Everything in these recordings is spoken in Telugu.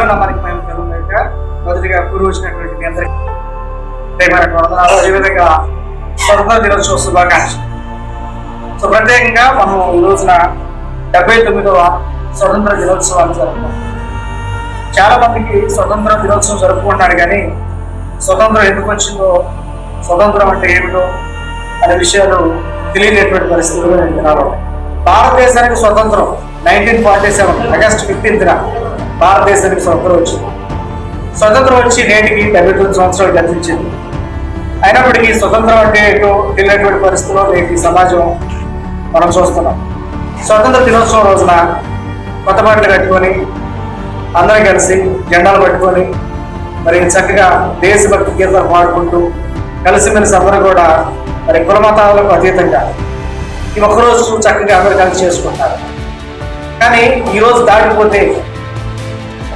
దేవుని మనకి మేము కలుగుతాక మొదటిగా గురువు వచ్చినటువంటి మీ అందరికీ ప్రేమైనటువంటి వందనాలు అదేవిధంగా స్వతంత్ర దినోత్సవ శుభాకాంక్షలు. సో ప్రత్యేకంగా మనం ఈ రోజున డెబ్బై తొమ్మిదవ స్వతంత్ర దినోత్సవాన్ని జరుపుకుంటాం చాలా మందికి స్వతంత్ర దినోత్సవం జరుపుకుంటున్నారు కానీ స్వతంత్రం ఎందుకు వచ్చిందో స్వతంత్రం అంటే ఏమిటో అనే విషయాలు తెలియనటువంటి పరిస్థితులు నేను భారతదేశానికి స్వతంత్రం నైన్టీన్ ఫార్టీ సెవెన్ ఆగస్ట్ ఫిఫ్టీన్త్న భారతదేశానికి స్వతంత్రం వచ్చింది. స్వతంత్రం వచ్చి నేటికి డెబ్బై తొమ్మిది సంవత్సరాలు గతించింది. అయినప్పటికీ స్వతంత్రం అంటే ఏంటో తెలియనటువంటి పరిస్థితుల్లో నేటి సమాజం మనం చూస్తున్నాం. స్వతంత్ర దినోత్సవం రోజున కొత్త బట్టలు కట్టుకొని అందరం కలిసి జెండాలు పట్టుకొని మరి చక్కగా దేశభక్తి గీతాలు పాడుకుంటూ కలిసిమెలిసి అందరూ కూడా మరి కులమతాలకు అతీతంగా ఈ ఒక్కరోజు చక్కగా అందరూ కలిసి చేసుకుంటారు. కానీ ఈరోజు దాటిపోతే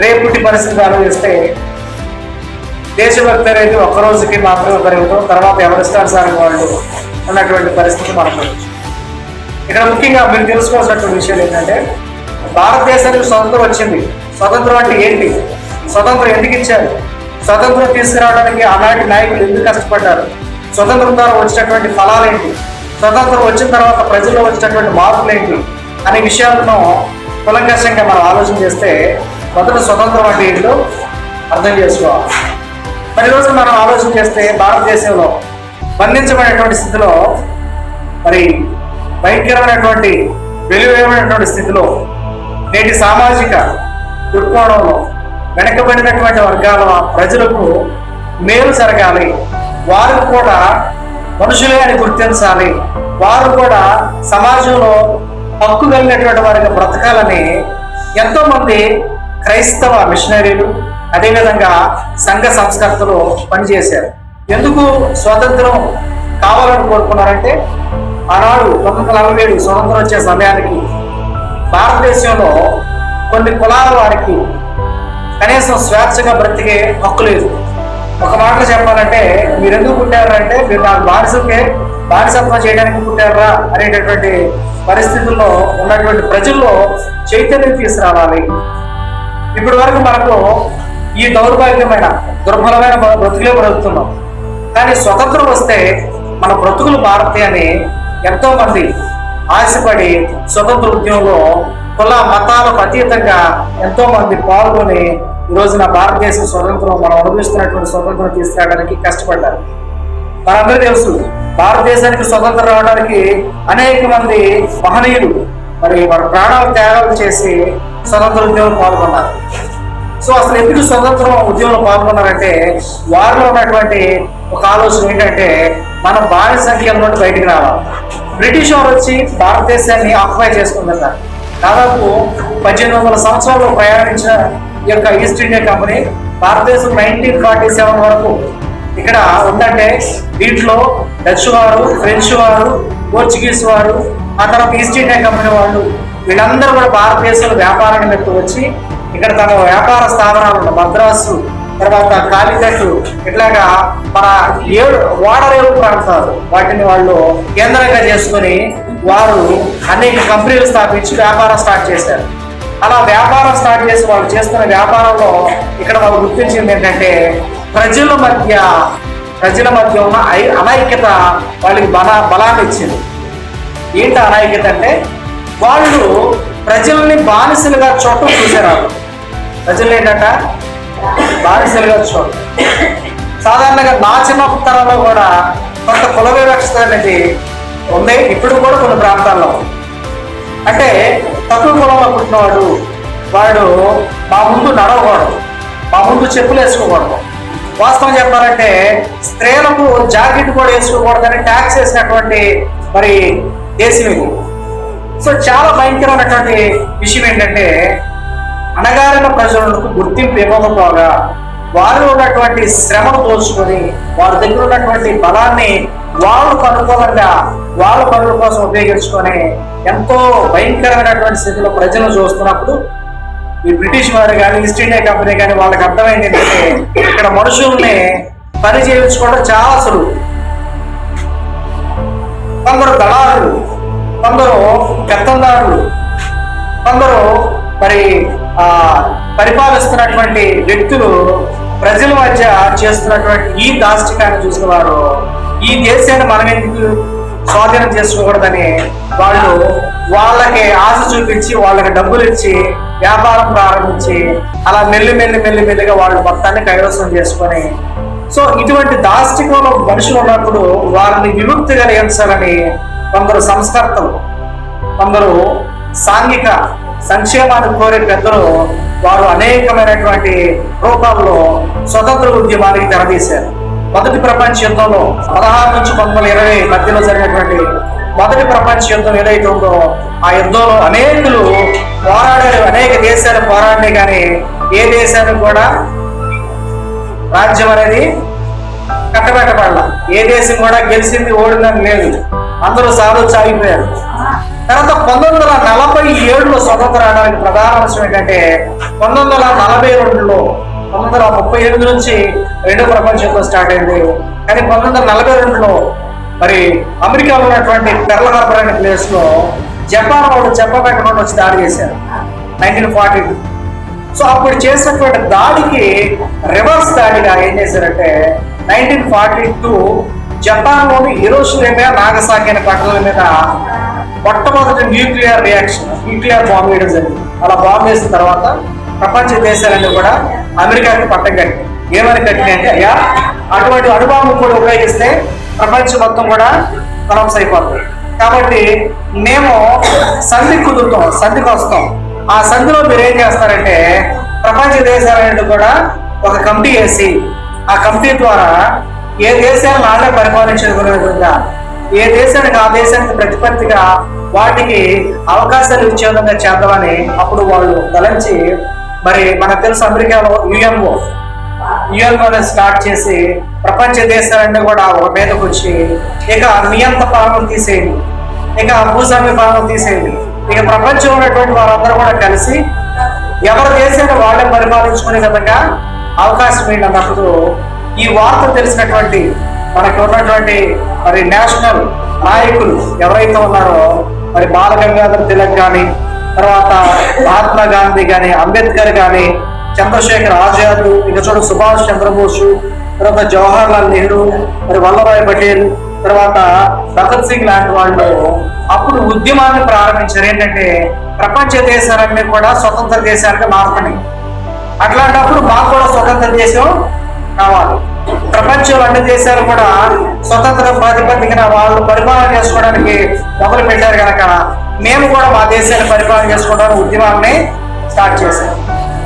రేపుటి పరిస్థితి ఆలోచిస్తే దేశభక్తి అనేది ఒక్కరోజుకి మాత్రమే పెరుగుతాం తర్వాత ఎవరిష్టానుసారం వాళ్ళు ఉన్నటువంటి పరిస్థితి మనకు ఇక్కడ ముఖ్యంగా మీరు తెలుసుకోవాల్సినటువంటి విషయం ఏంటంటే భారతదేశానికి స్వతంత్రం వచ్చింది. స్వతంత్రం అంటే ఏంటి? స్వతంత్రం ఎందుకు ఇచ్చారు? స్వతంత్రం తీసుకురావడానికి ఆనాటి నాయకులు ఎందుకు కష్టపడ్డారు? స్వతంత్రం ద్వారా వచ్చినటువంటి ఫలాలు ఏంటి? స్వతంత్రం వచ్చిన తర్వాత ప్రజల్లో వచ్చినటువంటి మార్పులు ఏంటి? అనే విషయాలను కులంకషంగా మనం ఆలోచన చేస్తే మొదట స్వతంత్రం అంటే ఏంటో అర్థం చేసుకోవాలి మరి ఈరోజు మనం ఆలోచన చేస్తే భారతదేశంలో బంధించబడినటువంటి స్థితిలో మరి భయంకరమైనటువంటి వెలువేమైనటువంటి స్థితిలో నేటి సామాజిక దృక్కోణంలో వెనకబడినటువంటి వర్గాల ప్రజలకు మేలు జరగాలి. వారు కూడా మనుషులే అని గుర్తించాలి. వారు కూడా సమాజంలో హక్కు కలిగినటువంటి వారికి బ్రతకాలని ఎంతోమంది క్రైస్తవ మిషనరీలు అదేవిధంగా సంఘ సంస్కర్తలు పనిచేశారు. ఎందుకు స్వాతంత్రం కావాలని కోరుకున్నారంటే ఆనాడు పంతొమ్మిది వందల నలభై ఏడు స్వతంత్రం వచ్చే సమయానికి భారతదేశంలో కొన్ని కులాల వారికి కనీసం స్వేచ్ఛగా బ్రతికే హక్కు లేదు. ఒక మాటలో చెప్పాలంటే మీరు ఎందుకు పుట్టారంటే మీరు నాకు బానిసకే బానిసత్వం చేయడానికి పుట్టారా అనేటటువంటి పరిస్థితుల్లో ఉన్నటువంటి ప్రజల్లో చైతన్యం తీసుకురావాలి. ఇప్పటి వరకు మనకు ఈ దౌర్భాగ్యమైన దుర్బలమైన బ్రతుకులే బ్రతుకుతున్నాం కానీ స్వతంత్రం వస్తే మన బ్రతుకులు మారుతాయని ఎంతో మంది ఆశపడి స్వతంత్ర ఉద్యమంలో కుల మతాలకు అతీతంగా ఎంతో మంది పాల్గొని ఈ రోజున భారతదేశ స్వతంత్రం మనం అనుభవిస్తున్నటువంటి స్వతంత్రం తీసుకురావడానికి కష్టపడ్డారు. మనందరూ తెలుసు భారతదేశానికి స్వతంత్రం రావడానికి అనేక మంది మహనీయులు మరి వారి ప్రాణాలు త్యాగాలు చేసి స్వతంత్ర ఉద్యమంలో పాల్గొన్నారు. సో అసలు ఎందుకు స్వతంత్ర ఉద్యమంలో పాల్గొన్నారంటే వారిలో ఉన్నటువంటి ఒక ఆలోచన ఏంటంటే మనం బానిసంఖ్యం నుండి బయటికి రావాలి. బ్రిటిష్ వారు వచ్చి భారతదేశాన్ని ఆక్యుపై చేసుకుంటున్నారు. దాదాపు పద్దెనిమిది వందల సంవత్సరాలు ప్రయాణించిన ఈ యొక్క ఈస్ట్ ఇండియా కంపెనీ భారతదేశం నైన్టీన్ ఫార్టీ సెవెన్ వరకు ఇక్కడ ఉందంటే దీంట్లో డచ్ వారు ఫ్రెంచ్ వారు పోర్చుగీస్ వారు ఆ తర్వాత ఈస్ట్ ఇండియా కంపెనీ వాళ్ళు వీళ్ళందరూ కూడా భారతదేశంలో వ్యాపారం నిమిత్తం వచ్చి ఇక్కడ తమ వ్యాపార స్థావరాలు మద్రాసు తర్వాత కాలికట్ ఇట్లాగా మన ఏడు ఓడరేవు ప్రాంతాలు వాటిని వాళ్ళు కేంద్రంగా చేసుకొని వారు అనేక కంపెనీలు స్థాపించి వ్యాపారం స్టార్ట్ చేశారు. అలా వ్యాపారం స్టార్ట్ చేసి వాళ్ళు చేస్తున్న వ్యాపారంలో ఇక్కడ వాళ్ళు గుర్తించింది ఏంటంటే ప్రజల మధ్య ప్రజల మధ్య ఉన్న ఐ- అనైక్యత వాళ్ళకి బల బలాన్ని ఇచ్చింది ఏంటి అనైక్యత అంటే వాళ్ళు ప్రజల్ని బానిసలుగా చూడటం చూసారు వాళ్ళు ప్రజలు ఏంటంట బానిసలుగా చూడటం. సాధారణంగా నా చిన్నప్పటి తరంలో కూడా కొంత కుల వివక్షత అనేది ఉంది. ఇప్పుడు కూడా కొన్ని ప్రాంతాల్లో అంటే తక్కువ కులంలో పుట్టినవాడు వాడు మా ముందు నడవకూడదు. మా ముందు చెప్పులు వేసుకోకూడదు. వాస్తవం చెప్పాలంటే స్త్రీలకు జాకెట్ కూడా వేసుకోకూడదని ట్యాక్స్ వేసినటువంటి మరి దేశం ఇది. సో చాలా భయంకరమైనటువంటి విషయం ఏంటంటే అణగారిన ప్రజలకు గుర్తింపు ఇవ్వకపోగా వారిలో ఉన్నటువంటి శ్రమను పోల్చుకొని వారి దగ్గర ఉన్నటువంటి బలాన్ని వాళ్ళు కనుక్కోకుండా వాళ్ళ పనుల కోసం ఉపయోగించుకొని ఎంతో భయంకరమైనటువంటి స్థితిలో ప్రజలను చూస్తున్నప్పుడు ఈ బ్రిటిష్ వారు కానీ ఈస్ట్ ఇండియా కంపెనీ కానీ వాళ్ళకి అర్థమైంది ఏంటంటే ఇక్కడ మనుషుల్ని పని చేయించుకోవడం చాలా సులువు. కొందరు దళారులు కొందరు పెత్తందారులు కొందరు మరి ఆ పరిపాలిస్తున్నటువంటి వ్యక్తులు ప్రజల మధ్య చేస్తున్నటువంటి ఈ దాష్టికాన్ని చూసిన వారు ఈ దేశాన్ని మనం ఎందుకు స్వాధీనం చేసుకోకూడదని వాళ్ళు వాళ్ళకి ఆశ చూపించి వాళ్ళకి డబ్బులు ఇచ్చి వ్యాపారం ప్రారంభించి అలా మెల్లి మెల్లి మెల్లి మెల్లిగా వాళ్ళు మొత్తాన్ని కైవసం చేసుకొని సో ఇటువంటి దాష్టికంలో మనుషులు ఉన్నప్పుడు వారిని విముక్తి కలిగించాలని కొందరు సంస్కర్తలు కొందరు సాంఘిక సంక్షేమాన్ని కోరే పెద్దలు వారు అనేకమైనటువంటి రూపాల్లో స్వతంత్ర ఉద్యమానికి తెరదీశారు మొదటి ప్రపంచ యుద్ధంలో పదహారు నుంచి పంతొమ్మిది ఇరవై మధ్యలో జరిగినటువంటి మొదటి ప్రపంచ యుద్ధం ఏదైతే ఉందో ఆ యుద్ధంలో అనేకులు పోరాడారు అనేక దేశాలు పోరాడినాయి కానీ ఏ దేశానికి కూడా రాజ్యం అనేది కట్టబెట్టబడాల. ఏ దేశం కూడా గెలిచింది ఓడిందని లేదు. అందరూ సాగు సాగిపోయారు. తర్వాత పంతొమ్మిది వందల నలభై ఏడులో స్వతంత్ర రావడానికి ప్రధాన అంశం ఏంటంటే పంతొమ్మిది వందల నలభై రెండులో పంతొమ్మిది వందల ముప్పై ఎనిమిది నుంచి రెండో ప్రపంచ యుద్ధం స్టార్ట్ అయింది. కానీ పంతొమ్మిది వందల నలభై రెండులో మరి అమెరికాలో ఉన్నటువంటి పెర్ల హార్బర్ అనే ప్లేస్లో జపాన్ వాళ్ళు చెప్పబెట్టకుండా వచ్చి దాడి చేశారు. నైన్టీన్ ఫార్టీ సో అప్పుడు చేసినటువంటి దాడికి రివర్స్ దాడిగా ఏం చేశారంటే నైన్టీన్ ఫార్టీ టూ జపాన్లోని హిరోషిమా నాగసాకి అనే పట్టణాల మీద మొట్టమొదటి న్యూక్లియర్ రియాక్షన్ న్యూక్లియర్ బాంబ్ వేయడం జరిగింది. అలా బాంబ్ వేసిన తర్వాత ప్రపంచ దేశాలన్నీ కూడా అమెరికాకి పట్టం కట్టి ఏమని కట్టినాయంటే అయ్యా అటువంటి అణుబాంబు కూడా ఉపయోగిస్తే ప్రపంచం మొత్తం కూడా కొలాప్స్ అయిపోతుంది. కాబట్టి మేము సంధి కుదురుతాం సంధికి వస్తాం ఆ సంధిలో మీరు ఏం చేస్తారంటే ప్రపంచ దేశాలన్నీ కూడా ఒక కమిటీ వేసి ఆ కమిటీ ద్వారా ఏ దేశాన్ని వాళ్ళే పరిపాలించుకునే విధంగా ఏ దేశానికి ఆ దేశానికి ప్రతిపత్తిగా వాటికి అవకాశాలు ఇచ్చే విధంగా చేద్దామని అప్పుడు వాళ్ళు తలంచి మరి మనకు తెలుసు అమెరికాలో యుఎన్ఓ యుఎన్ఓ స్టార్ట్ చేసి ప్రపంచ దేశాలన్నీ కూడా ఒక మీదకు వచ్చి ఇక నియంత పాలన తీసేయండి ఇక భూస్వామ్య పాలన తీసేయండి ఇక ప్రపంచంలో ఉన్నటువంటి వారందరూ కూడా కలిసి ఎవరి దేశాన్ని వాళ్ళే పరిపాలించుకునే విధంగా అవకాశం ఏంటన్నప్పుడు ఈ వార్త తెలిసినటువంటి మనకు ఉన్నటువంటి మరి నేషనల్ నాయకులు ఎవరైతే ఉన్నారో మరి బాల గంగాధర్ తిలక్ కానీ తర్వాత మహాత్మా గాంధీ కానీ అంబేద్కర్ కానీ చంద్రశేఖర్ ఆజాద్ ఇక చూడ సుభాష్ చంద్రబోసు తర్వాత జవహర్ లాల్ నెహ్రూ మరి వల్లభాయ్ పటేల్ తర్వాత భగత్ సింగ్ లాంటి వాళ్ళు అప్పుడు ఉద్యమాన్ని ప్రారంభించారు. ఏంటంటే ప్రపంచ దేశాలన్నీ కూడా స్వతంత్ర దేశాలుగా మారుతున్నాయి. అట్లాంటప్పుడు మాకు కూడా స్వతంత్ర దేశం కావాలి. ప్రపంచంలో అన్ని దేశాలు కూడా స్వతంత్ర ప్రాతిపదికన వాళ్ళు పరిపాలన చేసుకోవడానికి మొదలు పెట్టారు కనుక మేము కూడా మా దేశాన్ని పరిపాలన చేసుకోవడానికి ఉద్యమాన్ని స్టార్ట్ చేశాం.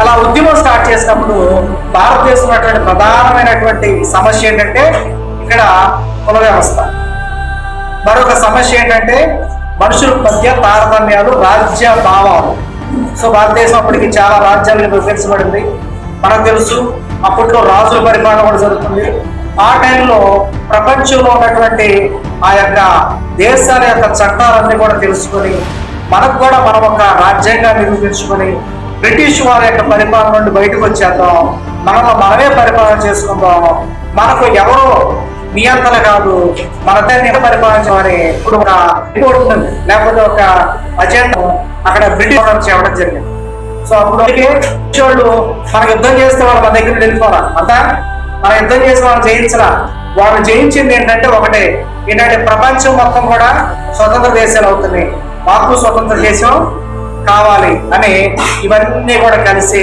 అలా ఉద్యమం స్టార్ట్ చేసినప్పుడు భారతదేశం అటువంటి ప్రధానమైనటువంటి సమస్య ఏంటంటే ఇక్కడ కుల వ్యవస్థ. మరొక సమస్య ఏంటంటే మనుషుల మధ్య తారతమ్యాలు రాజ్య భావాలు. సో భారతదేశం అప్పటికి చాలా రాజ్యాలుగా విభజించబడింది మనకు తెలుసు అప్పట్లో రాజుల పరిపాలన కూడా జరుగుతుంది. ఆ టైంలో ప్రపంచంలో ఉన్నటువంటి ఆ యొక్క దేశాల యొక్క చట్టాలన్నీ కూడా తెలుసుకొని మనకు కూడా మనం ఒక రాజ్యాంగాన్ని నిరూపించుకొని బ్రిటిష్ వారి యొక్క పరిపాలన నుండి బయటకు వచ్చేద్దాం. మనలో మనమే పరిపాలన చేసుకుందాం. మనకు ఎవరో నియంత్రణ కాదు. మన దాన్ని పరిపాలించమని ఇప్పుడు ఒక రిపోర్ట్ ఉంటుంది లేకపోతే ఒక అజెండా అక్కడ బ్రిటిష్ చేయడం జరిగింది. సో అప్పుడు వాళ్ళు మనకు యుద్ధం చేస్తే వాళ్ళు మన దగ్గర వెళ్ళిపోరా అంతా? మన యుద్ధం చేసి వాళ్ళు జయించరా వాళ్ళు జయించింది ఏంటంటే ఒకటే ఏంటంటే ప్రపంచం మొత్తం కూడా స్వతంత్ర దేశాలు అవుతున్నాయి. మాకు స్వతంత్ర దేశం కావాలి అని ఇవన్నీ కూడా కలిసి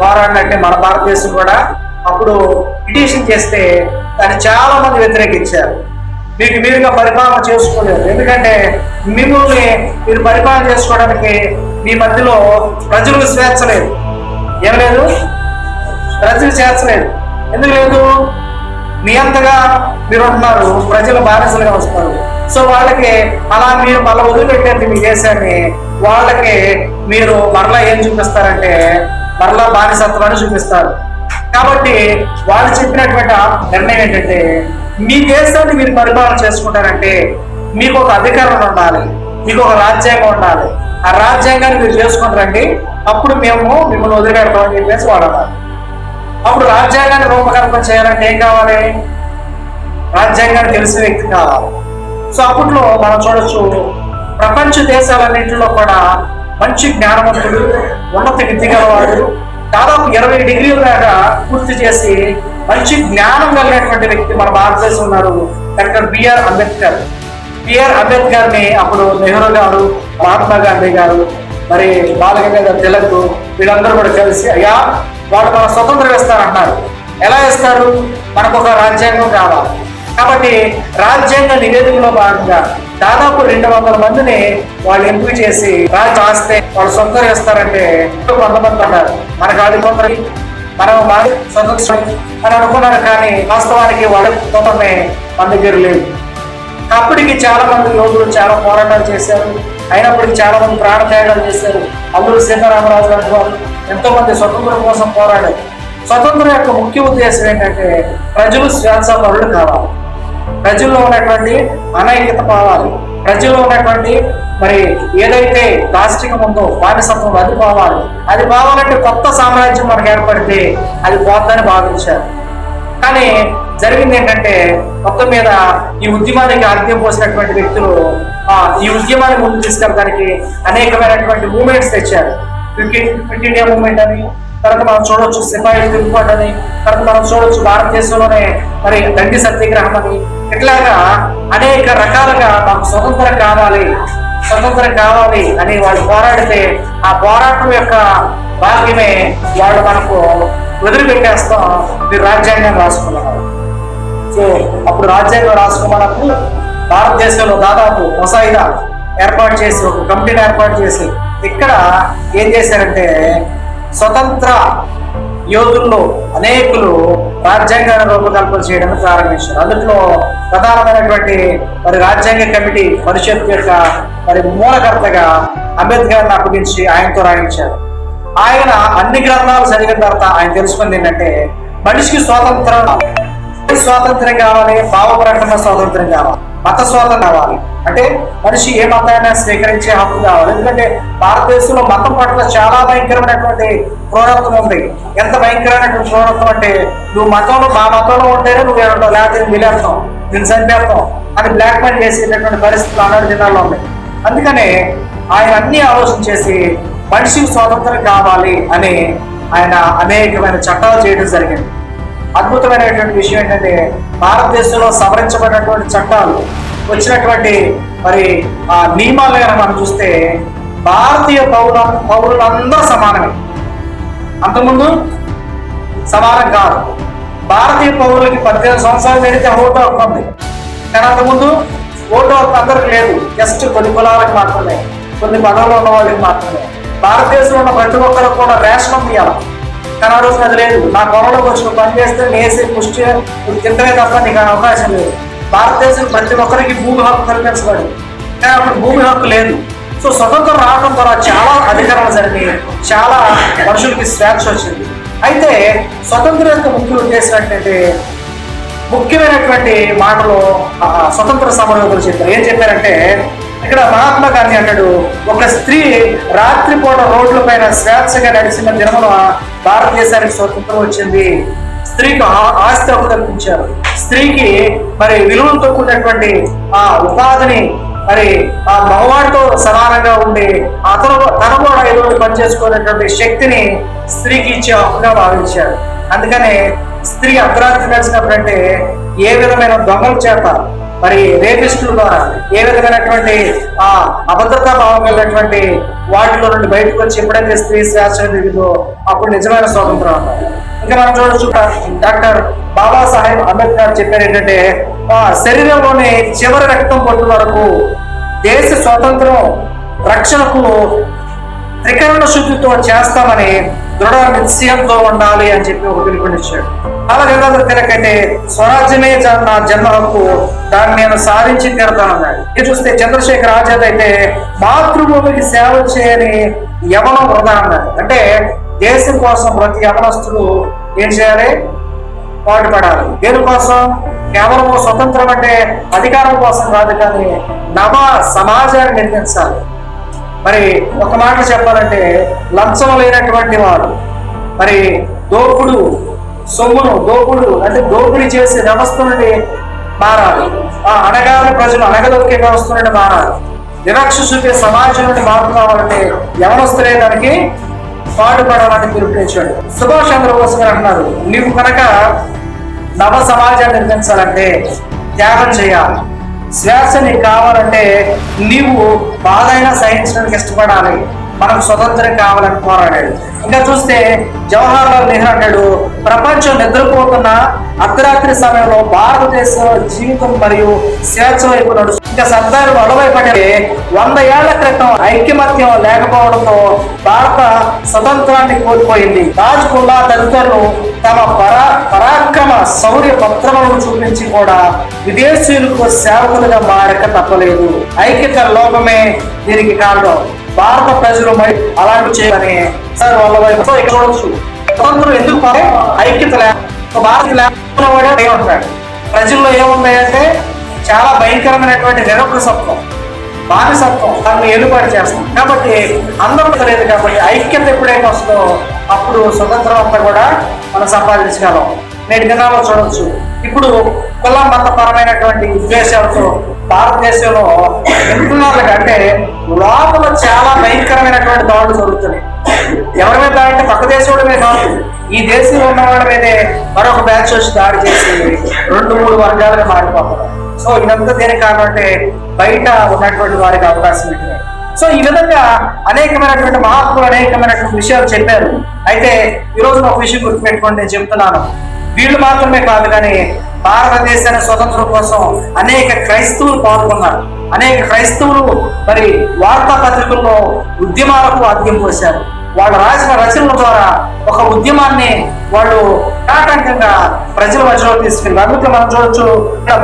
పోరాడినట్టే మన భారతదేశం కూడా. అప్పుడు పిటిషన్ చేస్తే దాన్ని చాలా మంది వ్యతిరేకించారు. మీకు మీరుగా పరిపాలన చేసుకోలేదు. ఎందుకంటే మిమ్మల్ని మీరు పరిపాలన చేసుకోవడానికి మీ మధ్యలో ప్రజలకు స్వేచ్ఛ లేదు ఏం లేదు? ప్రజలు చేర్చలేదు. ఎందుకు లేదు? మీ అంతగా మీరు ఉంటున్నారు ప్రజలు బానిసలుగా వస్తారు. సో వాళ్ళకి అలా మీరు మళ్ళీ వదిలిపెట్టేది మీ దేశాన్ని వాళ్ళకి మీరు మరలా ఏం చూపిస్తారంటే మరలా బానిసత్వాన్ని చూపిస్తారు. కాబట్టి వాళ్ళు చెప్పినటువంటి నిర్ణయం ఏంటంటే మీ దేశాన్ని మీరు పరిపాలన చేసుకుంటారంటే మీకు ఒక అధికారం ఉండాలి. మీకు ఒక రాజ్యాంగం ఉండాలి. ఆ రాజ్యాంగాన్ని మీరు చేసుకుంటారండి అప్పుడు మేము మిమ్మల్ని వదిలిపెడతామని చెప్పేసి వాడాలి అన్నారు అప్పుడు రాజ్యాంగాన్ని రూపకల్పన చేయాలంటే ఏం కావాలి? రాజ్యాంగాన్ని తెలిసిన వ్యక్తి కావాలి. సో అప్పట్లో మనం చూడొచ్చు ప్రపంచ దేశాలన్నింటిలో కూడా మంచి జ్ఞానవంతుడు ఉన్నత విద్య గలవాడు దాదాపు ఇరవై డిగ్రీల దాకా పూర్తి చేసి మంచి జ్ఞానం కలిగినటువంటి వ్యక్తి మన భారతదేశం ఉన్నారు డాక్టర్ బిఆర్ అంబేద్కర్. పిఆర్ అంబేద్కర్ని అప్పుడు నెహ్రూ గారు మహాత్మా గాంధీ గారు మరి బాలగంగాధర్ తిలక్ వీళ్ళందరూ కూడా కలిసి అయ్యా వాడు మన స్వతంత్రం ఇస్తారంటున్నారు ఎలా ఇస్తారు మనకు ఒక రాజ్యాంగం కావాలి. కాబట్టి రాజ్యాంగ నివేదికలో భాగంగా దాదాపు రెండు వందల మందిని వాళ్ళు ఎంపిక చేసి రాజ్యం రాస్తే వాళ్ళు స్వంతం చేస్తారంటే కొంతమంది అన్నారు మనకు అది కొందరి మనం మాది స్వతంత్రం అని అనుకున్నారు కానీ వాస్తవానికి వాళ్ళ కుటుంబమే మన దగ్గర లేదు. అప్పటికి చాలా మంది యోధులు చాలా పోరాటాలు చేశారు. అయినప్పటికీ చాలా మంది ప్రాణత్యాగాలు చేశారు. అల్లూరు సీతారామరాజు లాంటి వారు ఎంతో మంది స్వతంత్రం కోసం పోరాడారు. స్వతంత్రం యొక్క ముఖ్య ఉద్దేశం ఏంటంటే ప్రజలు స్వేచ్ఛాపరులు కావాలి. ప్రజల్లో ఉన్నటువంటి అనైక్యత పోవాలి. ప్రజల్లో ఉన్నటువంటి మరి ఏదైతే ప్లాస్టిక్ ఉందో బానిసత్వం అది పోవాలి. అది పోవాలంటే కొత్త సామ్రాజ్యం మనకు ఏర్పడితే అది పోద్దని భావించారు. కానీ జరిగింది ఏంటంటే మొత్తం మీద ఈ ఉద్యమానికి ఆద్యం పోసినటువంటి వ్యక్తులు ఈ ఉద్యమాన్ని ముందు తీసుకెళ్ళడానికి అనేకమైనటువంటి మూమెంట్స్ తెచ్చారు. క్రికెట్ క్విట్ ఇండియా మూమెంట్ అని తర్వాత మనం చూడవచ్చు సిపాయి తిరుగుబాటు అని తర్వాత మనం చూడొచ్చు భారతదేశంలోనే మరి దండి సత్యాగ్రహం అని. ఇట్లాగా అనేక రకాలుగా మాకు స్వతంత్రం కావాలి స్వతంత్రం కావాలి అని వాళ్ళు పోరాడితే ఆ పోరాటం యొక్క భాగ్యమే వాళ్ళు మనకు వదిలిపెట్టేస్తాం. మీరు రాజ్యాంగం రాసుకున్నారు సో అప్పుడు రాజ్యాంగం రాసుకోమన్నప్పుడు భారతదేశంలో దాదాపు ముసాయిదా ఏర్పాటు చేసి ఒక కమిటీని ఏర్పాటు చేసి ఇక్కడ ఏం చేశారంటే స్వతంత్ర యోధుల్లో అనేకులు రాజ్యాంగాన్ని రూపకల్పన చేయడం ప్రారంభించారు. అందులో ప్రధానమైనటువంటి మరి రాజ్యాంగ కమిటీ పరిషత్ యొక్క మరి మూలకర్తగా అంబేద్కర్ అప్పగించి ఆయనతో రాయించారు. ఆయన అన్ని గ్రంథాలు చదివిన తర్వాత ఆయన తెలుసుకుంది ఏంటంటే మనిషికి స్వాతంత్రం స్వాతంత్రం కావాలి? భావ ప్రకటన స్వాతంత్రం కావాలి. మత స్వాతంత్రం కావాలి అంటే మనిషి ఏ మతాన్ని స్వీకరించే హక్కు కావాలి. ఎందుకంటే భారతదేశంలో మతం పట్ల చాలా భయంకరమైనటువంటి క్రూరత్వం ఉంది. ఎంత భయంకరమైనటువంటి క్రూరత్వం అంటే నువ్వు మతంలో మా మతంలో ఉంటేనే నువ్వు ఏమంటావు? లేకపోతే నేను నిలేస్తాం నేను చంపేస్తాం అని బ్లాక్ మెయిల్ చేసేటటువంటి పరిస్థితులు ఆనాడు జిల్లాలో ఉన్నాయి అందుకనే ఆయన అన్ని ఆలోచన చేసి మనిషి స్వాతంత్రం కావాలి అని ఆయన అనేకమైన చట్టాలు చేయడం జరిగింది. అద్భుతమైనటువంటి విషయం ఏంటంటే భారతదేశంలో సవరించబడినటువంటి చట్టాలు వచ్చినటువంటి మరి ఆ నియమాలు కనుక మనం చూస్తే భారతీయ పౌర పౌరులందరూ సమానమే. అంతకుముందు సమానం కాదు. భారతీయ పౌరులకి పద్దెనిమిది సంవత్సరాలు పెడితే ఓటు హక్కు ఉంది. కానీ అంతకుముందు ఓటు హక్కు అందరికి లేదు. జస్ట్ కొన్ని కులాలకు మాత్రమే. కొన్ని పదవులు ఉన్న వాళ్ళకి మాత్రమే. భారతదేశంలో ఉన్న ప్రతి ఒక్కరు కూడా రేషన్ ఇవ్వాలి. కానీ ఆ రోజు అది లేదు. నా పొలంలోకి వచ్చి పని చేస్తే నేసి పుష్టి నువ్వు తింటమే తప్ప నీకు అవకాశం లేదు. భారతదేశం ప్రతి ఒక్కరికి భూమి హక్కు కల్పించబడి కానీ అప్పుడు భూమి హక్కు లేదు. సో స్వతంత్రం రావడం ద్వారా చాలా అధికారాలు జరిగినాయి చాలా మనుషులకి స్వేచ్ఛ వచ్చింది. అయితే స్వతంత్ర యొక్క ముఖ్య ఉద్దేశం ఏంటంటే ముఖ్యమైనటువంటి మాటలు స్వతంత్ర సమరయోధులు చెప్పారు. ఏం చెప్పారంటే ఇక్కడ మహాత్మా గాంధీ అంటాడు ఒక స్త్రీ రాత్రిపూట రోడ్ల పైన స్వేచ్ఛగా నడిచిన దినమున భారతదేశానికి స్వతంత్రం వచ్చింది. స్త్రీకి ఆస్తి హక్కు కల్పించారు. స్త్రీకి మరి విలువలతో కూడినటువంటి ఆ ఉపాధిని మరి ఆ మగవాడితో సమానంగా ఉండి అతను తను కూడా ఏదో పని చేసుకునేటువంటి శక్తిని స్త్రీకి ఇచ్చే హక్కుగా భావించారు. అందుకనే స్త్రీ అర్ధరాత్రి నడిచినప్పుడు అంటే ఏ విధమైన దొంగల చేత మరి రేపిస్టుల ద్వారా ఏ విధమైనటువంటి ఆ అభద్రతా భావం కలిగినటువంటి వాటిలో నుండి బయటకు వచ్చి ఎప్పుడైతే స్త్రీ స్వేచ్ఛ దిగుదో అప్పుడు నిజమైన స్వాతంత్రం అంటారు ఇంకా మనం చూడొచ్చు డాక్టర్ బాబాసాహెబ్ అంబేద్కర్ చెప్పారు ఏంటంటే ఆ శరీరంలోని చివరి రక్తం పొట్టు వరకు దేశ స్వాతంత్రం రక్షణకు త్రికరణ శుద్ధితో చేస్తామని దృఢ నిశ్చయంతో ఉండాలి అని చెప్పి ఒక పిలుపునిచ్చాడు అలా గంగాధర తిలక్ స్వరాజ్యమే నా జన్మ హక్కు దాన్ని నేను సాధించి తీరతానన్నాడు ఇది చూస్తే చంద్రశేఖర్ ఆజాద్ అయితే మాతృభూమికి సేవ చేయని యవనం వృధా అన్నాడు. అంటే దేశం కోసం ప్రతి యవనస్తుడు ఏం చేయాలి? పాటుపడాలి. దేనికోసం? కేవలం స్వతంత్రం అంటే అధికారం కోసం కాదు కానీ నవ సమాజాన్ని నిర్మించాలి. మరి ఒక మాట చెప్పాలంటే లంచం లేనటువంటి వాడు మరి దోపుడు సొమ్మును దోపుడు అంటే దోపిడీ చేసే వ్యవస్థ నుండి మారాలి. ఆ అనగాని ప్రజలు అనగదొక్కే వ్యవస్థ నుండి మారాలి. వివక్ష చూపే సమాజం నుండి మార్పు కావాలంటే ఎవరొస్తలే దానికి పాటుపడాలని పిలుపునిచ్చాడు సుభాష్ చంద్రబోస్ గారు అంటున్నారు నీవు కనుక నవ సమాజాన్ని నిర్మించాలంటే త్యాగం చేయాలి. శ్వాస నీకు కావాలంటే నీవు బాధైనా సహించడానికి ఇష్టపడాలి. మనకు స్వతంత్రం కావాలని పోరాడాడు. ఇంకా చూస్తే జవహర్ లాల్ నెహ్రూ అంటాడు ప్రపంచం నిద్రపోతున్న అర్ధరాత్రి సమయంలో భారతదేశ జీవితం మరియు స్వేచ్ఛ వైపు నడుస్తూ ఇంకా సర్దార్ వల్లభాయ్ పడితే వంద ఏళ్ళ క్రితం ఐక్యమత్యం లేకపోవడంతో భారత స్వతంత్రాన్ని కోల్పోయింది. రాజ్ కుల్లా తదితరులు తమ పరా పరాక్రమ శౌర్య పత్రములను చూపించి కూడా విదేశీయులకు సేవకులుగా మారక తప్పలేదు. ఐక్యత లోపమే దీనికి కారణం. భారత ప్రజలు మరి అలాంటి చేయాలని సార్ వల్లభాయ్ సో ఇక్కడ చూడొచ్చు స్వతంత్రం ఎందుకు ఐక్యత లేక భారత లేకుండా వాడే ఉంటాడు ప్రజల్లో ఏమున్నాయంటే చాలా భయంకరమైనటువంటి నిరపసత్వం బానిసత్వం దాన్ని ఏలుబాటు చేస్తాం. కాబట్టి అందరూ లేదు కాబట్టి ఐక్యత ఎప్పుడైతే వస్తుందో అప్పుడు స్వతంత్రం అంతా కూడా మనం సంపాదించగలం. నేటి దినాల్లో చూడొచ్చు. ఇప్పుడు కుల మతపరమైనటువంటి ఉద్దేశాలతో భారతదేశంలో వింటున్నారు అంటే లోపల చాలా భయంకరమైనటువంటి దాడులు జరుగుతున్నాయి. ఎవరి మీద దాడి అంటే పక్క దేశం మీద కాదు ఈ దేశంలో ఉన్న వాళ్ళ మీదే మరొక బ్యాచ్ వచ్చి దాడి చేసి రెండు మూడు వర్గాలుగా మారిపోతారు సో ఇదంతా దేనికి కారణం అంటే బయట ఉన్నటువంటి వారికి అవకాశం ఉంటుంది సో ఈ విధంగా అనేకమైనటువంటి మహాత్ములు అనేకమైనటువంటి విషయాలు చెప్పారు. అయితే ఈ రోజు ఒక విషయం గుర్తుపెట్టుకోండి నేను చెప్తున్నాను. వీళ్ళు మాత్రమే కాదు కానీ భారతదేశాన్ని స్వతంత్రం కోసం అనేక క్రైస్తవులు పాల్గొన్నారు. అనేక క్రైస్తవులు మరి వార్తాపత్రికల్లో ఉద్యమాలకు ఆద్యం పోశారు వాళ్ళు రాసిన రచనల ద్వారా ఒక ఉద్యమాన్ని వాళ్ళు ఆటంకంగా ప్రజల మధ్యలో తీసుకెళ్ళి అందుకే మనం చూడొచ్చు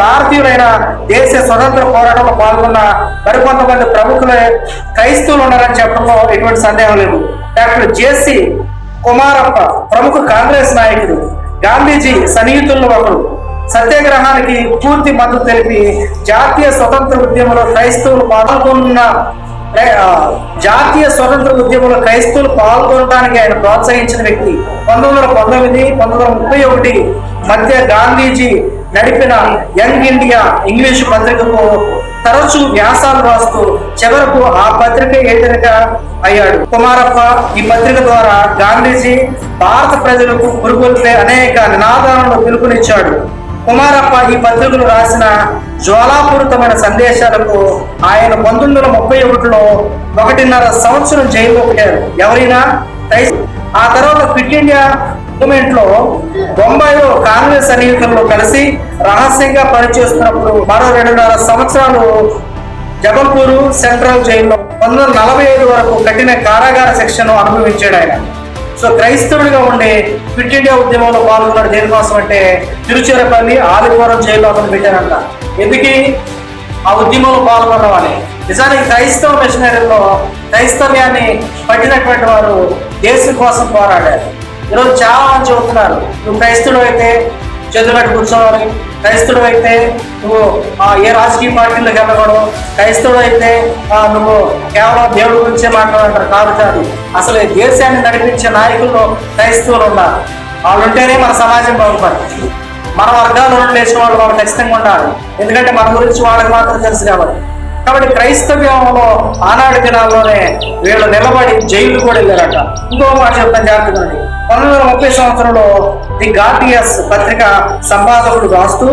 భారతీయులైన దేశ స్వతంత్ర పోరాటంలో పాల్గొన్న మరికొంతమంది ప్రముఖులే క్రైస్తవులు ఉన్నారని చెప్పడంలో ఎటువంటి సందేహం లేదు. డాక్టర్ జేసి కుమారప్ప ప్రముఖ కాంగ్రెస్ నాయకుడు. గాంధీజీ సన్నిహితుల్లో ఒకరు సత్యాగ్రహానికి పూర్తి మద్దతు తెలిపి జాతీయ స్వతంత్ర ఉద్యమంలో క్రైస్తవులు పాల్గొన్న జాతీయ స్వతంత్ర ఉద్యమంలో క్రైస్తవులు పాల్గొనడానికి ఆయన ప్రోత్సహించిన వ్యక్తి. పంతొమ్మిది వందల పంతొమ్మిది పంతొమ్మిది వందల ముప్పై ఒకటి మధ్య గాంధీజీ నడిపిన యంగ్ ఇండియా ఇంగ్లీషు పత్రికకు తరచూ వ్యాసాలు రాస్తూ చివరకు ఆ పత్రిక ఏదనగా అయ్యాడు. కుమారప్ప ఈ పత్రిక ద్వారా గాంధీజీ భారత ప్రజలకు పురుగులపై అనేక నినాదాలను పిలుపునిచ్చాడు. కుమారప్ప ఈ పత్రికలు రాసిన జ్వాలాపూరితమైన సందేశాలకు ఆయన పంతొమ్మిది వందల ముప్పై ఒకటిలో ఒకటిన్నర సంవత్సరం జైల్లో పెట్టారు ఎవరైనా ఆ తర్వాత క్విట్ ఇండియా మూవ్మెంట్లో బొంబాయిలో కాంగ్రెస్ సన్నిహితుల్లో కలిసి రహస్యంగా పనిచేస్తున్నప్పుడు మరో రెండున్నర సంవత్సరాలు జబల్పూర్ సెంట్రల్ జైల్లో పంతొమ్మిది వందల నలభై ఐదు వరకు కఠిన కారాగార శిక్షను అనుభవించాడు ఆయన. సో క్రైస్తవుడిగా ఉండి క్విట్ ఇండియా ఉద్యమంలో పాల్గొన్నాడు దేనికోసం అంటే తిరుచిరపల్లి ఆదిపురం జైల్లో అతను పెట్టారంట. ఎందుకని? ఆ ఉద్యమంలో పాల్గొన్నవాని నిజానికి క్రైస్తవ మిషనరీలో క్రైస్తవ్యాన్ని పట్టినటువంటి వారు దేశం కోసం పోరాడారు. ఈరోజు చాలా మంది చెబుతున్నారు. నువ్వు క్రైస్తవుడు అయితే చేతులు కట్టి కూర్చోవాలి. క్రైస్తవుడు అయితే నువ్వు ఆ, ఏ రాజకీయ పార్టీలకు వెళ్ళకూడదు క్రైస్తవుడు అయితే నువ్వు కేవలం దేవుడి గురించే మాట్లాడంటారు కాదు కాదు. అసలు దేశాన్ని నడిపించే నాయకుల్లో క్రైస్తవులు ఉన్నారు వాళ్ళు ఉంటేనే మన సమాజం బాగుపడుతుంది మన వర్గాల నుండి లేచిన వాళ్ళు వాళ్ళు ఖచ్చితంగా ఉండాలి. ఎందుకంటే మన గురించి వాళ్ళకి మాత్రం తెలుసు కాబట్టి. కాబట్టి క్రైస్తవ్యంలో ఆనాటి దినాల్లోనే వీళ్ళు నిలబడి జైలు కూడా వెళ్ళారట. ఇంకో మాట చెప్తాను జాగ్రత్తగా పంతొమ్మిది వందల ముప్పై సంవత్సరంలో ది గార్డియస్ పత్రిక సంపాదకుడు రాస్తూ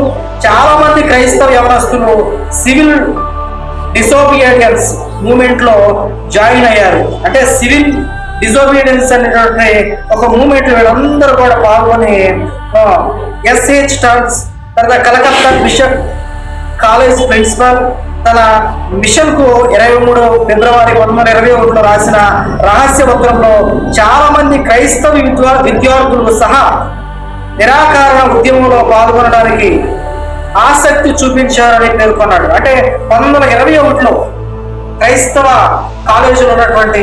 చాలా మంది క్రైస్తవ యవనస్తులు సివిల్ డిసోబియడియన్స్ మూమెంట్లో జాయిన్ అయ్యారు. అంటే సివిల్ డిసోబియడియన్స్ అనేటువంటి ఒక మూమెంట్ వీళ్ళందరూ కూడా పాల్గొని ఎస్హెచ్ టర్న్స్ తర్వాత కలకత్తా బిషప్ కాలేజ్ ప్రిన్సిపల్ తన మిషన్కు ఇరవై మూడు ఫిబ్రవరి పంతొమ్మిది వందల ఇరవై ఒకటిలో రాసిన రహస్య పత్రంలో చాలా మంది క్రైస్తవ విద్వా విద్యార్థులు సహా నిరాకారణ ఉద్యమంలో పాల్గొనడానికి ఆసక్తి చూపించారని పేర్కొన్నాడు. అంటే పంతొమ్మిది వందల ఇరవై ఒకటిలో క్రైస్తవ కాలేజీలో ఉన్నటువంటి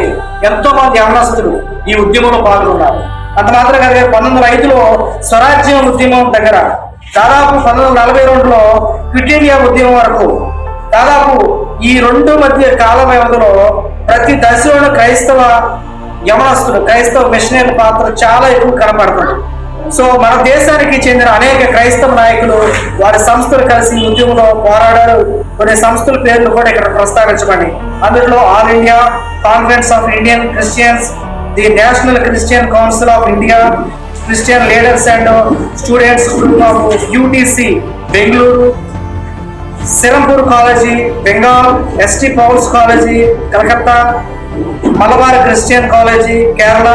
ఎంతో మంది యవనస్తులు ఈ ఉద్యమంలో పాల్గొన్నారు. అంత మాత్రం కాదు పంతొమ్మిది వందల ఐదులో స్వరాజ్యం ఉద్యమం దగ్గర దాదాపు పంతొమ్మిది వందల నలభై రెండులో క్విట్ ఇండియా ఉద్యమం వరకు దాదాపు ఈ రెండు మధ్య కాల వ్యవధిలో ప్రతి దశలోనూ క్రైస్తవ యమనస్తులు క్రైస్తవ మిషనరీ పాత్ర చాలా ఎక్కువ కనబడుతుంది. సో మన దేశానికి చెందిన అనేక క్రైస్తవ నాయకులు వారి సంస్థలు కలిసి ఉద్యమంలో పోరాడారు. కొన్ని సంస్థల పేర్లు కూడా ఇక్కడ ప్రస్తావించబడి అందులో All India Conference of Indian Christians the National Christian Council of India Christian Leaders and Students Group of UTC Bengaluru Serampore College Bengal ST Paul's College Calcutta Malabar Christian College Kerala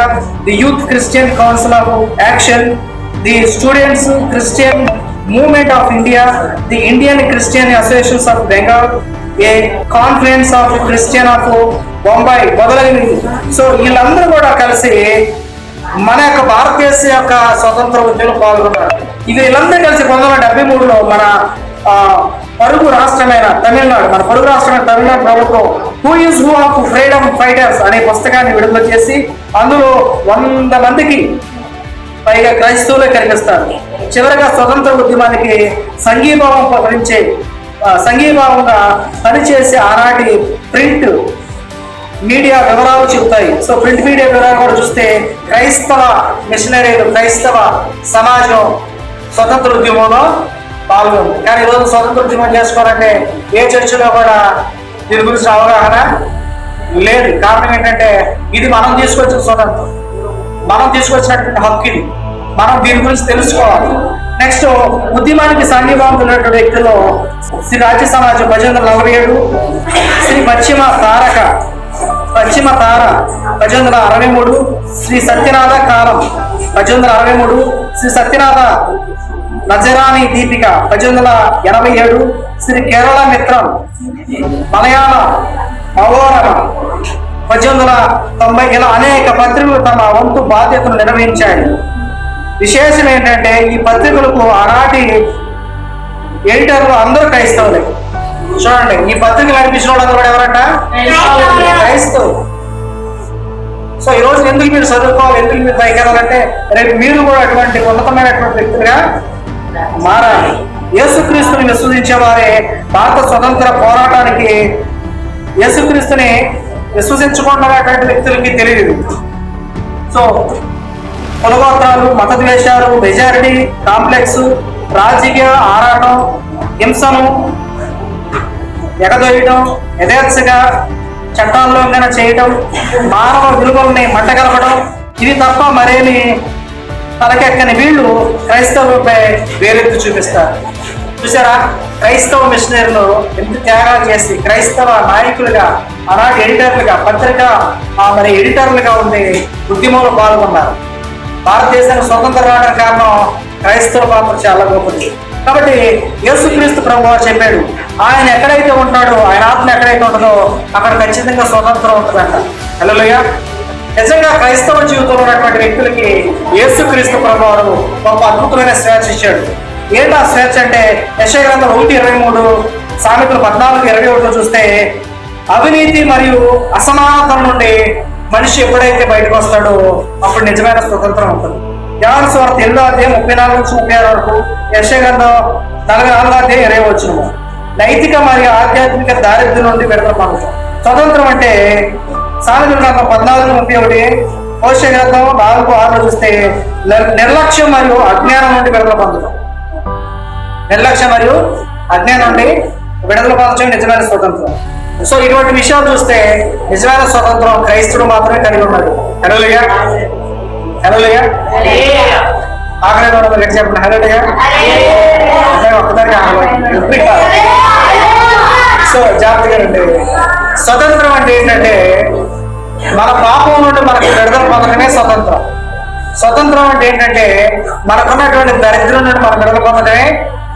the Youth Christian Council of Action the Students Christian Movement of India the Indian Christian Associations of Bengal a Conference of Christian of Bombay మొదలైనవి. సో వీళ్ళందరూ కూడా కలిసి మన యొక్క భారతదేశ యొక్క స్వతంత్ర ఉద్యమంలో పాల్గొన్నారు. ఇది వీళ్ళందరూ కలిసి పంతొమ్మిది వందల డెబ్బై మూడులో మన పరుగు రాష్ట్రమైన తమిళనాడు మన పరుగు రాష్ట్రమైన తమిళనాడు ప్రభుత్వం who is who of freedom fighters అనే పుస్తకాన్ని విడుదల చేసి అందులో వంద మందికి పైగా క్రైస్తవులే కనిపిస్తారు చివరగా స్వతంత్ర ఉద్యమానికి సంఘీభావం పరించే సంఘీభావంగా పనిచేసే ఆనాటి ప్రింట్ మీడియా వివరాలు చెబుతాయి. సో ప్రింట్ మీడియా వివరాలు కూడా చూస్తే క్రైస్తవ మిషనరీలు క్రైస్తవ సమాజం స్వతంత్ర ఉద్యమంలో పాల్గొంది. కానీ ఈరోజు స్వతంత్ర ఉద్యమం చేసుకోవాలంటే ఏ చర్చిలో కూడా దీని గురించి అవగాహన లేదు. కారణం ఏంటంటే ఇది మనం తీసుకొచ్చిన స్వతంత్రం. మనం తీసుకొచ్చినటువంటి హక్కు ఇది. మనం దీని గురించి తెలుసుకోవాలి. నెక్స్ట్ ఉద్యమానికి సన్నిభావంతున్నటువంటి ఉన్నటువంటి వ్యక్తుల్లో శ్రీ రాజ్య సమాజం పద్దెనిమిది వందల నలభై ఏడు శ్రీ పశ్చిమ తారక పశ్చిమ తార పద్దెనిమిది అరవై మూడు శ్రీ సత్యనాథ కాలం పద్దెనిమిది అరవై మూడు శ్రీ సత్యనాథ నజరాని దీపిక పద్దెనిమిది వందల ఎనభై ఏడు శ్రీ కేరళ మిత్రం మలయాళ మవోరమ పద్దెనిమిది వందల తొంభై ఇలా అనేక పత్రికలు తమ వంతు బాధ్యతను నిర్వహించాయి. విశేషం ఏంటంటే ఈ పత్రికలకు ఆనాటి ఎడిటర్లు అందరూ క్రైస్తవులే. చూడండి ఈ పత్రిక నడిపించిన వాళ్ళందరూ కూడా ఎవరంట? క్రైస్తవులు. సో ఈ రోజు ఎందుకు మీరు చదువుకోవాలి? ఎందుకు మీరు పైకి వెళ్ళాలంటే రేపు మీరు కూడా అటువంటి ఉన్నతమైనటువంటి వ్యక్తులుగా మారాలి. యేసుక్రీస్తుని విశ్వసించే వారే భారత స్వతంత్ర పోరాటానికి యేసుక్రీస్తుని విశ్వసించుకుంటున్నటువంటి వ్యక్తులకి తెలియదు. సో కులగోత్రాలు మత ద్వేషాలు మెజారిటీ కాంప్లెక్స్ రాజకీయ ఆరాటం హింసను ఎగదొయ్యడం యథేచ్ఛగా చట్టాల్లో చేయటం మానవ విలువల్ని మంటగలపడం ఇది తప్ప మరేమి తలకెక్కని వీళ్ళు క్రైస్తవులపై వేలెత్తి చూపిస్తారు. చూసారా? క్రైస్తవ మిషనరీలు ఎంత త్యాగాలు చేసి క్రైస్తవ నాయకులుగా అలాంటి ఎడిటర్లుగా పత్రిక మరి ఎడిటర్లుగా ఉండి ఉద్యమంలో పాల్గొన్నారు. భారతదేశానికి స్వతంత్రం రావడానికి కారణం క్రైస్తవ పాత్ర చాలా గొప్పది. కాబట్టి యేసుక్రీస్తు ప్రభు చెప్పాడు ఆయన ఎక్కడైతే ఉంటాడో ఆయన ఆత్మ ఎక్కడైతే ఉంటుందో అక్కడ ఖచ్చితంగా స్వతంత్రం ఉంటుందంట. హలోయ నిజంగా క్రైస్తవ జీవితంలో ఉన్నటువంటి వ్యక్తులకి యేసుక్రీస్తు క్రీస్తు వారు ఒక అద్భుతమైన స్వేచ్ఛ ఇచ్చాడు. ఏంటి ఆ స్వేచ్ఛ అంటే? యశగ్రంథం ఒకటి ఇరవై మూడు సామెతలు పద్నాలుగు ఇరవై ఒకటిలో చూస్తే అవినీతి మరియు అసమానతం నుండి మనిషి ఎప్పుడైతే బయటకు వస్తాడో అప్పుడు నిజమైన స్వతంత్రం ఉంటుంది. యోహాను స్వార్థ ఎనిమిదో అధ్యాయం ముప్పై నాలుగు నుంచి ముప్పై ఆరు వరకు యశగ్రంథం నలభై నాలుగో అధ్యాయం ఇరవై వచ్చిన నైతిక మరియు ఆధ్యాత్మిక దారిద్ర్యం నుండి విడుదల పొందుతాం. స్వతంత్రం అంటే సామెతల గ్రంథం పద్నాలుగు ముప్పై ఒకటి. పోషక గ్రంథం నాలుగు ఆరులో చూస్తే నిర్లక్ష్యం మరియు అజ్ఞానం నుండి విడుదల పొందడం నిర్లక్ష్యం మరియు అజ్ఞానం నుండి విడుదల పొందడం నిజమైన స్వతంత్రం. సో ఇటువంటి విషయాలు చూస్తే నిజమైన స్వతంత్రం క్రైస్తుడు మాత్రమే కలిగి ఉన్నాడు హలోయ హలోయ ఆఖరి గట్టి చెప్పండి. హలోయ ఒక్కదానికి ఆగలేదు. సో జాగ్రత్తగా ఉండేది స్వతంత్రం అంటే ఏంటంటే మన పాపం నుండి మనకు విడుదల పొందడమే స్వతంత్రం. స్వతంత్రం అంటే ఏంటంటే మనకున్నటువంటి దరిద్రం నుండి మనం విడుదల పొందడమే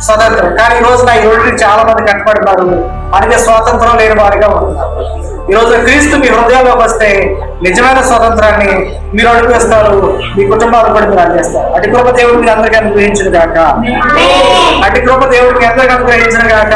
స్వతంత్రం. కానీ ఈ రోజున ఈ రోజు చాలా మంది కట్టుబడుతున్నారు అందుకే స్వాతంత్రం లేని వారిగా ఉంటున్నారు ఈ రోజు క్రీస్తు మీ హృదయాల్లోకి వస్తే నిజమైన స్వాతంత్రాన్ని మీరు అడుగుస్తారు మీ కుటుంబాలు కూడా మీరు అందిస్తారు. అటు కృప దేవుడు మీరు అందరికీ అనుగ్రహించిన గాక. అటు కృప దేవుడు మీ అందరికీ అనుగ్రహించిన గాక.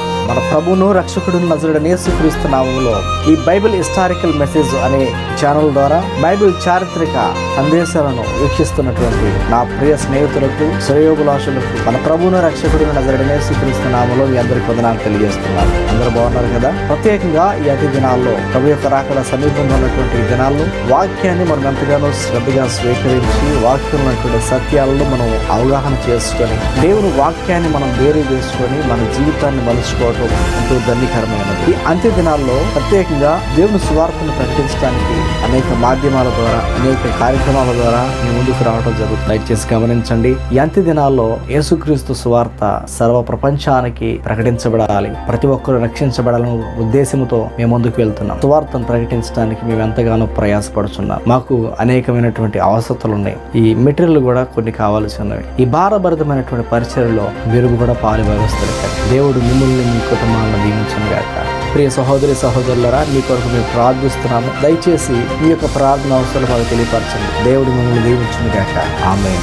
మన ప్రభువును రక్షకుడు నజరుడని యేసుక్రీస్తు నామములో ఈ బైబిల్ హిస్టారికల్ మెసేజ్ అనే ఛానల్ ద్వారా బైబిల్ చారిత్రక సందేశాలను వీక్షిస్తున్నటువంటి నా ప్రియ స్నేహితులకు శ్రేయోభిలాషులకు మన ప్రభువును రక్షకుడు నజరుడని యేసుక్రీస్తు నామములో మీ అందరికి వందనాలు తెలియజేస్తున్నాను. అందరూ బాగున్నారు కదా? ప్రత్యేకంగా ఈ అతి దినాల్లో ప్రభు యొక్క రాకడ సమీపంలో ఉన్నటువంటి దినాల్లో వాక్యాన్ని మనం ఎంతగానో శ్రద్ధగా స్వీకరించి వాక్యంలో సత్యాలను మనం అవగాహన చేసుకొని దేవుని వాక్యాన్ని మనం వేరే చేసుకొని మన జీవితాన్ని మలుచుకోవడం ఎంతో ధన్యకరమైనది ఈ అంత్య దినాల్లో ప్రత్యేకంగా దేవుని సువార్తను ప్రకటించడానికి అనేక మాధ్యమాల ద్వారా అనేక కార్యక్రమాల ద్వారా మీ ముందుకు రావడం జరుగుతుంది. దయచేసి గమనించండి ఈ అంత్య దినాల్లో యేసుక్రీస్తు సువార్త సర్వ ప్రపంచానికి ప్రకటించబడాలి. ప్రతి ఒక్కరూ రక్షించబడాలనే ఉద్దేశంతో మేము ముందుకు వెళ్తున్నాం. సువార్తను ప్రకటించడానికి మేము ఎంతగానో ప్రయాసపడుతున్నాం మాకు అనేకమైనటువంటి అవసరతలు ఉన్నాయి ఈ మెటీరియల్ కూడా కొన్ని కావాల్సి ఉన్నవి. ఈ భారభరితమైనటువంటి పరిచయలో మీరు కూడా పాలు భావిస్తారు దేవుడు మిమ్మల్ని మీ కుటుంబాలను దీవించను గాక. ప్రియ సహోదరి సహోదరులరా మీ కొరకు మేము ప్రార్థిస్తున్నాము. దయచేసి మీ యొక్క ప్రార్థన అవసరం మాకు తెలియపరచండి. దేవుడు మిమ్మల్ని దీవించను గాక. ఆమె